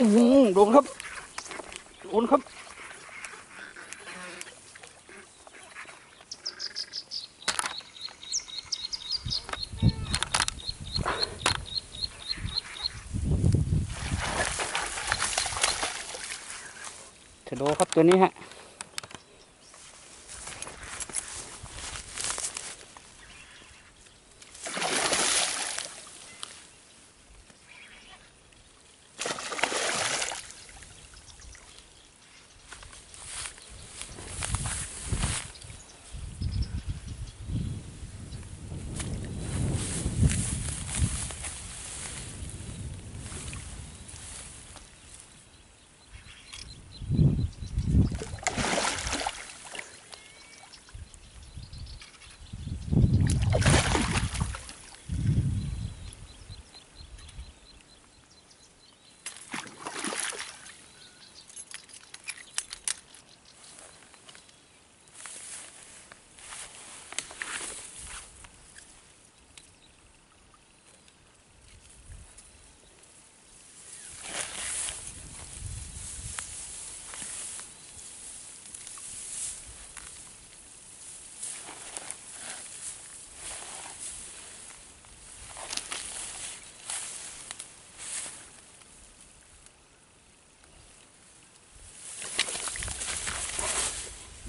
โดนครับ โดนครับชะโดครับตัวนี้ฮะ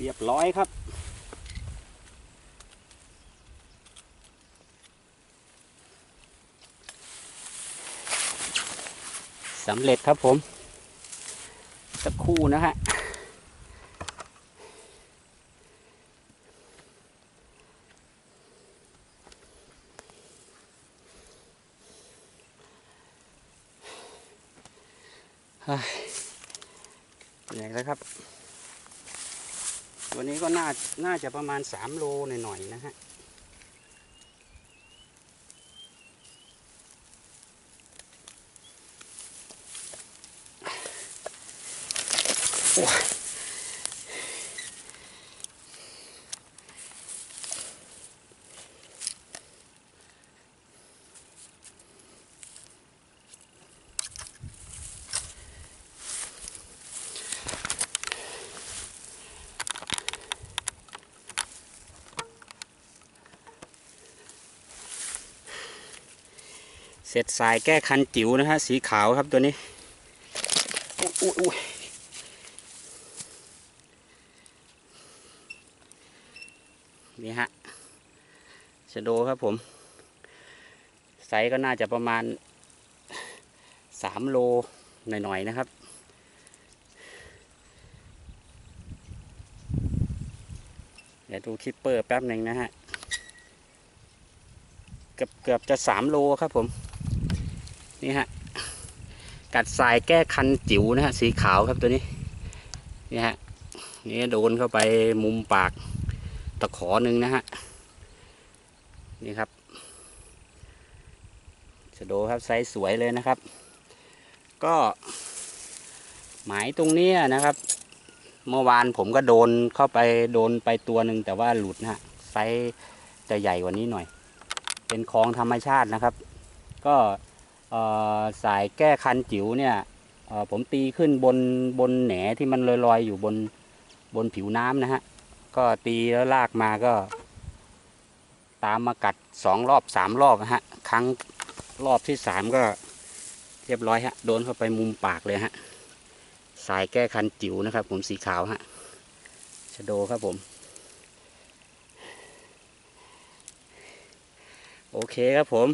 เรียบร้อยครับ สำเร็จครับผม สักคู่นะฮะเฮ้ยเหนื่อยแล้วครับ วันนี้ก็น่าน่าจะประมาณสามโลหน่อยๆนะฮะโอ้ เสร็จสายแก้คันจิ๋วนะฮะสีขาวครับตัวนี้อุ๊ยอุ๊ยอุ๊ยนี่ฮะชะโดครับผม ไซส์ก็น่าจะประมาณสามโลหน่อยๆนะครับ เดี๋ยวดูคิปเปอร์แป๊บหนึ่งนะฮะ เกือบเกือบจะสามโลครับผม นี่ฮะกัดสายแก้คันจิ๋วนะฮะสีขาวครับตัวนี้นี่ฮะนี่โดนเข้าไปมุมปากตะขอหนึ่งนะฮะนี่ครับชะโดครับไซส์สวยเลยนะครับ ก็หมายตรงนี้นะครับ เมื่อวานผมก็โดนเข้าไปโดนไปตัวหนึ่งแต่ว่าหลุดนะฮะไซส์จะใหญ่กว่านี้หน่อย เป็นของธรรมชาตินะครับ ก็ สายแก้คันจิ๋วเนี่ยผมตีขึ้นบนบนแหนที่มันลอยๆ อยู่บนบนผิวน้ำนะฮะ ก็ตีแล้วลากมาก็ ตามมากัดสองรอบสามรอบนะฮะ ครั้งรอบที่สามก็เรียบร้อยฮะ โดนเข้าไปมุมปากเลยฮะ สายแก้คันจิ๋วนะครับ ผมสีขาวฮะชโดครับผม โอเคครับผม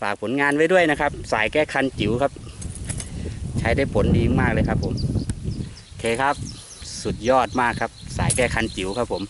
ฝากผลงานไว้ด้วยนะครับ สายแก้คันจิ๋วครับ ใช้ได้ผลดีมากเลยครับผมโอเคครับ สุดยอดมากครับ สายแก้คันจิ๋วครับผม